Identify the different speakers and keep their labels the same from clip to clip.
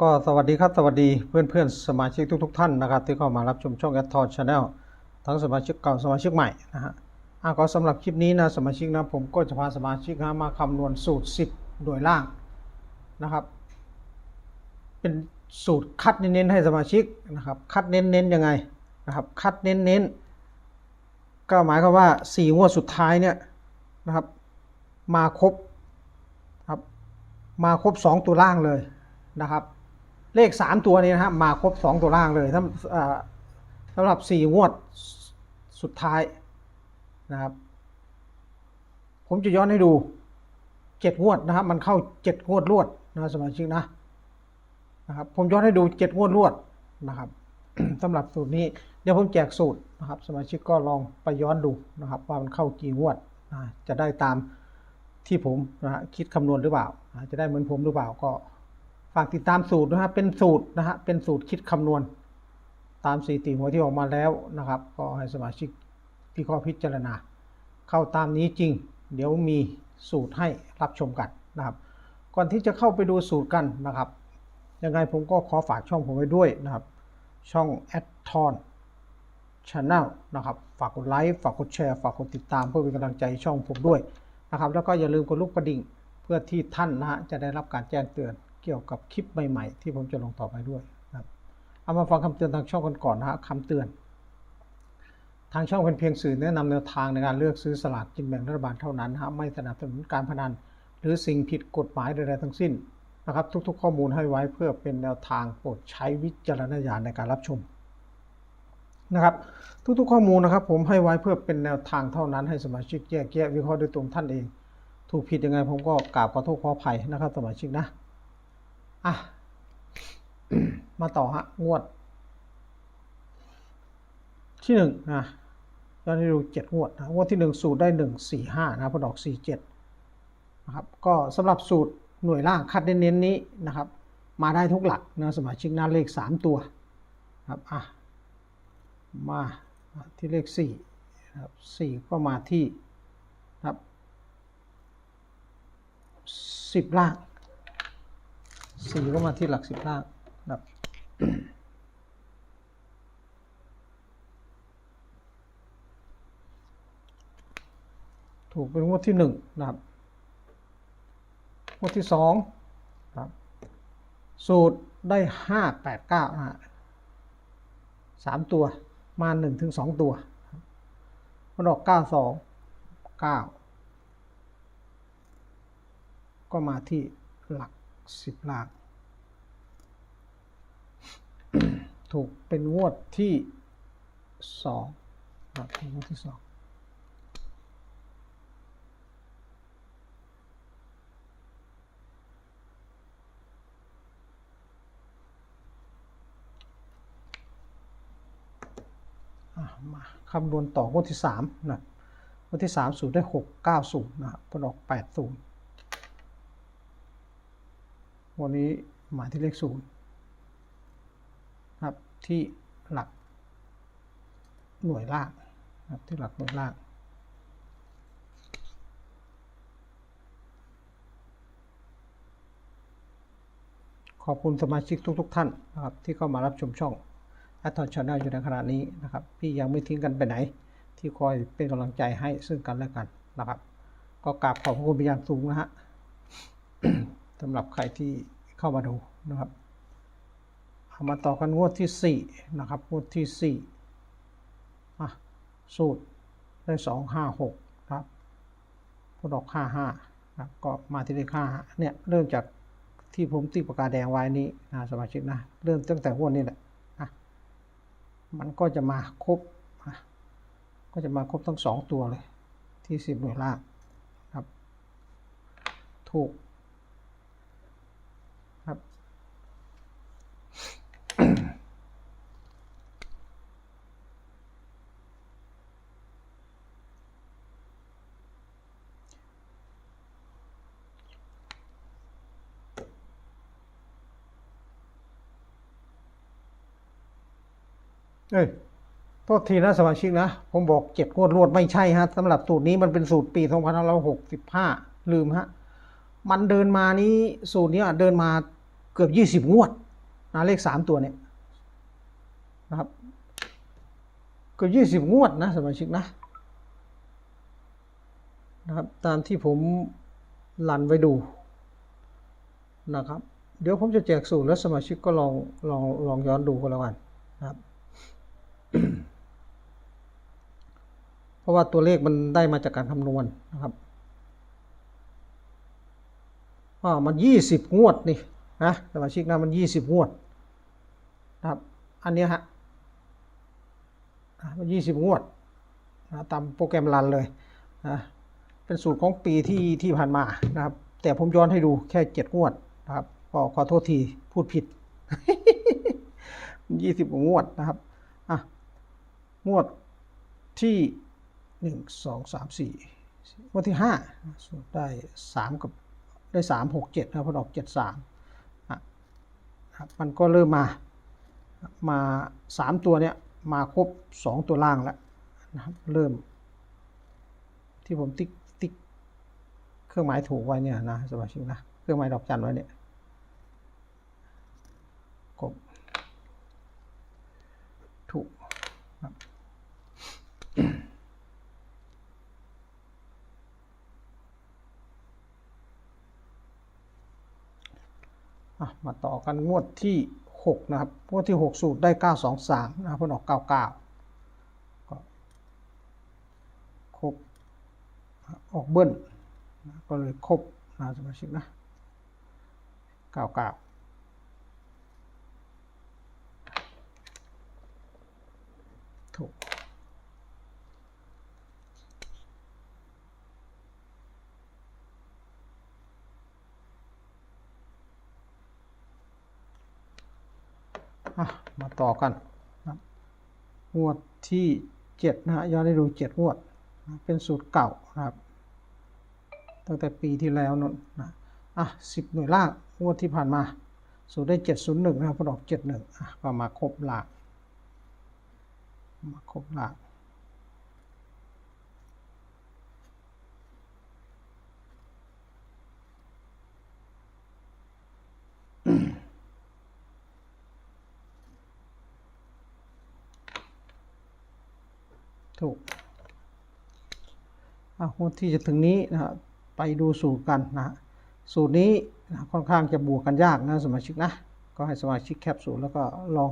Speaker 1: ก็สวัสดีครับสวัสดีเพื่อนเพื่อนสมาชิกทุกๆท่านนะครับ ที่เข้ามารับชมช่องแอดทอนชาแนลทั้งสมาชิกเก่าสมาชิกใหม่นะฮะอะก็สำหรับคลิปนี้นะสมาชิกนะผมก็จะพาสมาชิกนะมาคำนวณสูตร 10 โดยล่างนะครับ เป็นสูตรคัดเน้นๆให้สมาชิกนะครับ คัดเน้นๆยังไงนะครับ คัดเน้นๆก็หมายความว่า 4 งวดสุดท้ายเนี่ยนะครับ มาครบครับมาครบ 2 ตัวล่างเลย นะครับ เลข 3 ตัวนี้นะฮะมาครบ 2 ตัวล่างเลยสำสำหรับ 4 งวดสุดท้ายนะครับ ผมจะย้อนให้ดู 7 งวดนะครับ มันเข้า 7 งวดรวดนะสมาชิกนะนะครับ ผมย้อนให้ดู 7 งวดรวดนะครับสำหรับสูตรนี้เดี๋ยวผมแจกสูตรนะครับ สมาชิกก็ลองไปย้อนดูนะครับ ว่ามันเข้ากี่งวดนะจะได้ตามที่ผมนะคิดคำนวณหรือเปล่านะจะได้เหมือนผมหรือเปล่าก็ ฝากติดตามสูตรนะฮะเป็นสูตรนะฮะเป็นสูตรคิดคำนวณ ตามสีติหัวที่ออกมาแล้วนะครับ ก็ให้สมาชิกที่ข้อพิจารณา เข้าตามนี้จริง เดี๋ยวมีสูตรให้รับชมกันนะครับ ก่อนที่จะเข้าไปดูสูตรกันนะครับ ยังไงผมก็ขอฝากช่องผมไว้ด้วยนะครับ ช่อง a d t o n Channel นะครับ ฝากกดไลค์ ฝากกดแชร์ ฝากกดติดตามเพื่อเป็นกำลังใจช่องผมด้วยนะครับ แล้วก็อย่าลืมกดลูกกระดิ่งเพื่อที่ท่านนะฮะจะได้รับการแจ้งเตือน เกี่ยวกับคลิปใหม่ๆ ที่ผมจะลงต่อไปด้วยนะครับเอามาฟังคำเตือนทางช่องกันก่อนนะฮะคำเตือน ทางช่องเป็นเพียงสื่อแนะนำแนวทางในการเลือกซื้อสลากกินแบ่งรัฐบาลเท่านั้นนะฮะไม่สนับสนุนการพนัน หรือสิ่งผิดกฎหมายใดๆทั้งสิ้นนะครับ ทุกๆ ข้อมูลให้ไว้เพื่อเป็นแนวทางโปรดใช้วิจารณญาณในการรับชมนะครับทุกๆข้อมูลนะครับ ผมให้ไว้เพื่อเป็นแนวทางเท่านั้นให้สมาชิกแยกแยะวิเคราะห์ด้วยตัวท่านเอง ถูกผิดยังไงผมก็กราบขอโทษขออภัยนะครับ สมาชิกนะ อะ มาต่อฮะ งวด ที่หนึ่งนะย้อนให้ดูเจ็ดงวดนะงวดที่หนึ่งสูตรได้หนึ่งสี่ห้านะพอดอกสี่เจ็ดนะครับ ก็สำหรับสูตรหน่วยล่างคัดเน้นๆนี้นะครับ มาได้ทุกหลักนะสมาชิกหน้าเลขสามตัวครับอะมาที่เลขสี่นะครับสี่ก็มาที่นะครับสิบล่าง สี่ก็มาที่หลักสิบล่างนะครับถูกเป็นงวดที่หนึ่งนะครับงวดที่สองครับ สูตรได้ห้าแปดเก้าฮะสามตัวมาหนึ่งถึงสองตัวมันออกเก้าสองเก้าก็มาที่หลัก สิบล้านถูกเป็นงวดที่สองครับงวดที่สองมาคำนวณต่องวดที่สามนะงวดที่สามสูตรได้หกเก้าศูนย์นะครับผลออกแปดศูนย์ วันนี้หมายที่เลขศูนย์ครับที่หลักหน่วยล่างนะครับที่หลักหน่วยล่างขอบคุณสมาชิกทุก ๆ ท่านนะครับที่เข้ามารับชมช่องแอตทอนชาแนลอยู่ในขณะนี้นะครับ พี่ยังไม่ทิ้งกันไปไหน ที่คอยเป็นกำลังใจให้ซึ่งกันและกันนะครับ ก็กราบขอบพระคุณเป็นอย่างสูงนะฮะ สำหรับใครที่เข้ามาดูนะครับเอามาต่อกันงวดที่สี่นะครับ งวดที่สี่อะสูตรได้สองห้าหกครับพอดอกห้าห้าครับก็มาที่เลขห้าเนี่ยเริ่มจากที่ผมติดปากกาแดงไว้นี้นะสมาชิกนะ เริ่มตั้งแต่งวดนี้แหละมันก็จะมาครบอะก็จะมาครบทั้งสองตัวเลยที่สิบหน่วยล่างครับ ถูก ครับ เอ้ยโทษทีนะสมาชิกนะ ผมบอกเจ็ดงวดรวดไม่ใช่ฮะสำหรับสูตรนี้มันเป็นสูตรปีสองพันหกสิบห้าลืมฮะ มันเดินมานี้สูตรนี้เดินมาเกือบยี่สิบงวดนะเลขสามตัวเนี่ยนะครับเกือบยี่สิบงวดนะสมาชิกนะนะครับตามที่ผมหลันไว้ดูนะครับ เดี๋ยวผมจะแจกสูตรแล้วสมาชิกก็ลองลองลองย้อนดูกันแล้วกันนะครับ เพราะว่าตัวเลขมันได้มาจากการคำนวณนะครับอ่ามันยี่สิบงวดนี่นะสมาชิกนะมันยี่สิบงวดนะครับ อันนี้ฮะอะมันยี่สิบงวดนะตามโปรแกรมรันเลยนะเป็นสูตรของปีที่ที่ผ่านมานะครับ แต่ผมย้อนให้ดูแค่เจ็ดงวดนะครับก็ขอโทษทีพูดผิดยี่สิบงวดนะครับอะงวดที่ หนึ่งสองสามสี่งวดที่ห้าได้สามกับได้สามหกเจ็ดนะพอดอกเจ็ดสามอะครับมันก็เริ่มมามาสามตัวเนี้ยมาครบสองตัวล่างแล้วนะครับเริ่ม ที่ผมติ๊กติ๊กเครื่องหมายถูกไว้เนี่ยนะสมาชิกนะเครื่องหมายดอกจันไว้เนี่ยครบถูกครับ มาต่อกันงวดที่ 6 นะครับ งวดที่ 6 สูตรได้ 923 นะครับเพิ่นออก 99ก็ครบออกเบิ้ลนะก็เลยครบนะสมาชิกนะ 99ถูก อะ มาต่อกันนะงวดที่เจ็ดนะฮะย้อนให้ดูเจ็ดงวดนะเป็นสูตรเก่านะครับ ตั้งแต่ปีที่แล้วนนนะอะสิบหน่วยล่างงวดที่ผ่านมา สูตรได้เจ็ดศูนย์หนึ่งนะครับผลออกเจ็ดหนึ่งอะก็มาครบหลักมาครบหลักง ถูกอะงวดที่จะถึงนี้นะฮะไปดูสูตรกันนะฮะสูตรนี้นะค่อนข้างจะบวกกันยากนะสมาชิกนะ ก็ให้สมาชิกแคปสูตรแล้วก็ลอง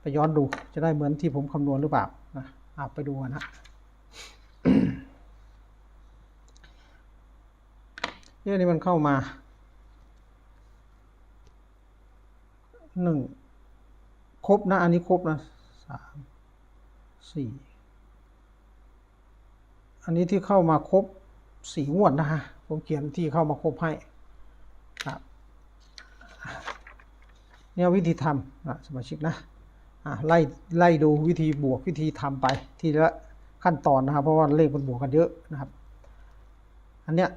Speaker 1: ไปย้อนดูจะได้เหมือนที่ผมคำนวณหรือเปล่านะอะไปดูนะเนี่ยนี่มันเข้ามาหนึ่งครบนะ อันนี้ครบนะสามสี่ อันนี้ที่เข้ามาครบสี่งวดนะฮะ ผมเขียนที่เข้ามาครบให้ครับเนี่ยวิธีทำนะสมาชิกนะไล่ไล่ดูวิธีบวกวิธีทำไป ทีละขั้นตอนนะครับ เพราะว่าเลขมันบวกกันเยอะนะครับ อันเนี้ย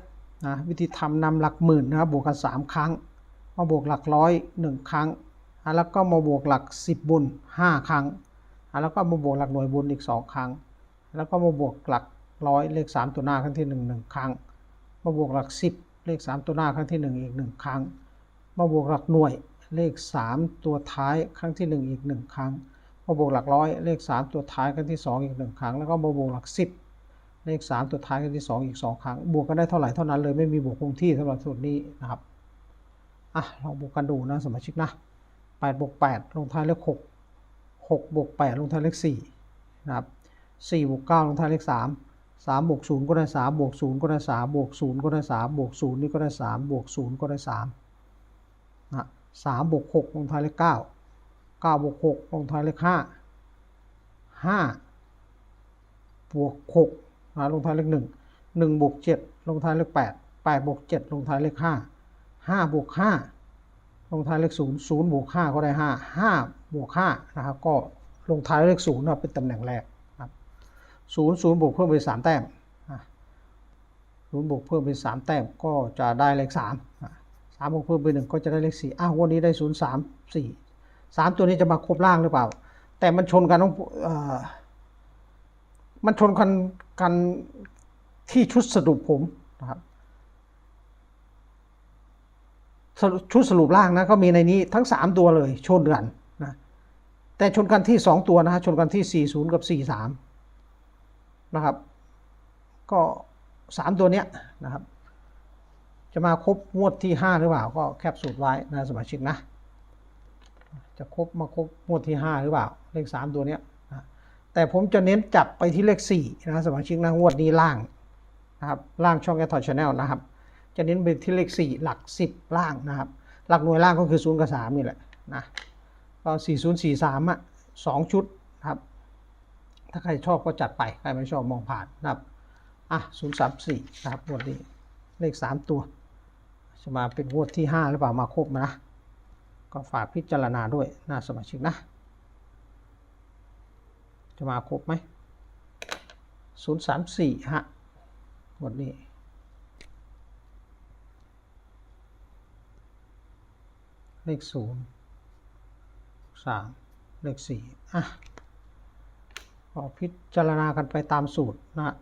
Speaker 1: นะวิธีทำนำหลักหมื่นนะครับบวกกันสามครั้ง มาบวกหลักร้อยหนึ่งครั้ง แล้วก็มาบวกหลักสิบบุญห้าครั้ง แล้วก็มาบวกหลักหน่วยบุญอีกสองครั้ง แล้วก็มาบวกหลัก ร้อยเลขสามตัวหน้าครั้งที่หนึ่งหนึ่งครั้ง มาบวกหลักสิบเลขสามตัวหน้าครั้งที่หนึ่งอีกหนึ่งครั้ง มาบวกหลักหน่วยเลขสามตัวท้ายครั้งที่หนึ่งอีกหนึ่งครั้ง มาบวกหลักร้อยเลขสามตัวท้ายครั้งที่สองอีกหนึ่งครั้ง แล้วก็มาบวกหลักสิบเลขสามตัวท้ายครั้งที่สองอีกสองครั้ง บวกกันได้เท่าไหร่เท่านั้นเลยไม่มีบวกคงที่สำหรับสูตรนี้นะครับอะลองบวกกันดูนะสมาชิกนะแปบวกแปดลงท้ายเลขหกหกบวกแปดลงท้ายเลขสี่นะครับสี่บวกเก้าลงท้ายเลขสาม สามบวกศูนย์ก็ได้สามบวกศูนย์ก็ได้สามบวกศูนย์ก็ได้สามบวกศูนย์นี่ก็ได้สามบวกศูนย์ก็ได้สามนะสามบวกหกลงท้ายเลขเก้าเก้าบวกหกลงท้ายเลขห้าห้าบวกหกนะลงท้ายเลขหนึ่งหนึ่งบวกเจ็ดลงท้ายเลขแปดแปดบวกเจ็ดลงท้ายเลขห้าห้าบวกห้าลงท้ายเลขศูนย์ศูนย์บวกห้าก็ได้ห้าห้าบวกห้านะครับก็ลงท้ายเลขศูนย์นะเป็นตำแหน่งแรก ศูนย์ศูนย์บวกเพิ่มเป็นสามแต้มศูนย์บวกเพิ่มเป็นสามแต้มก็จะได้เลขสามสามบวกเพิ่มเป็นหนึ่งก็จะได้เลขสี่อ้าววันนี้ได้ศูนย์สามสี่สามตัวนี้จะมาครบล่างหรือเปล่า แต่มันชนกันต้องมันชนกันกันที่ชุดสรุปผมนะครับชุดสรุปล่างนะก็มีในนี้ทั้ง 3 ตัวเลยชนกันนะแต่ชนกันที่ 2 ตัวนะฮะชนกันที่ 40 กับ 43 นะครับ ก็ 3 ตัวเนี้ยนะครับ จะมาครบงวดที่ 5 หรือเปล่า ก็แคปสูตรไว้นะสมาชิกนะ จะครบมาครบงวดที่ 5 หรือเปล่า เลข 3 ตัวเนี้ยนะแต่ผมจะเน้นจับไปที่เลข4นะสมาชิกนะงวดนี้ล่างนะครับล่างช่องแอททอชแนลนะครับ จะเน้นไปที่เลข 4 หลัก 10 ล่างนะครับ หลักหน่วยล่างก็คือ0กับ3นี่แหละนะก็4043อะ2ชุด ถ้าใครชอบก็จัดไป ใครไม่ชอบมองผ่านนะครับ อะ034นะครับงวดนี้ เลข3ตัว จะมาเป็นงวดที่5หรือเปล่ามาครบนะ ก็ฝากพิจารณาด้วยน่าสมาชิกนะ จะมาครบไหม034ฮะงวดนี้เลขศูนย์สามเลขสี่อะ ก็พิจารณากันไปตามสูตรนะ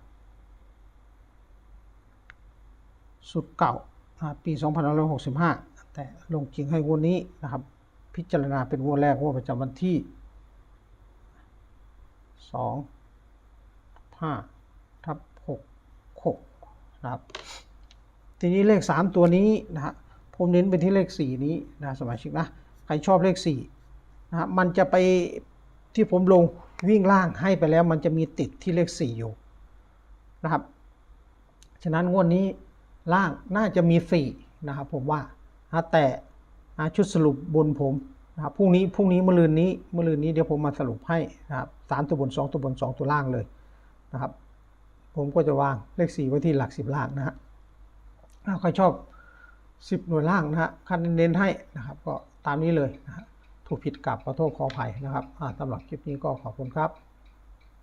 Speaker 1: สูตรเก่านะปี 2565 แต่ลงจริงให้งวันนี้นะครับ พิจารณาเป็นงวดแรกงวดประจำวันที่ 2 5 ทับ 6 6 นะครับ ทีนี้เลข 3 ตัวนี้นะฮะผมเน้นไปที่เลข 4 นี้นะสมาชิกนะ ใครชอบเลข4นะฮะมันจะไปที่ผมลง วิ่งล่างให้ไปแล้วมันจะมีติดที่เลข 4 อยู่นะครับ ฉะนั้นงวดนี้ล่างน่าจะมีฟรีนะครับผมว่าแต่ชุดสรุปบนผมนะครับพรุ่งนี้พรุ่งนี้มะรืนนี้มะรืนนี้เดี๋ยวผมมาสรุปให้นะครับสามตัวบนสองตัวบนสองตัวล่างเลยนะครับ ผมก็จะวางเลขสี่ไว้ที่หลักสิบล่างนะฮะถ้าใครชอบสิบหน่วยล่างนะฮะคันเน้นให้นะครับ ก็ตามนี้เลยนะฮะ ถูกผิดกลับขอโทษขออภัยนะครับสำหรับคลิปนี้ก็ขอบคุณครับ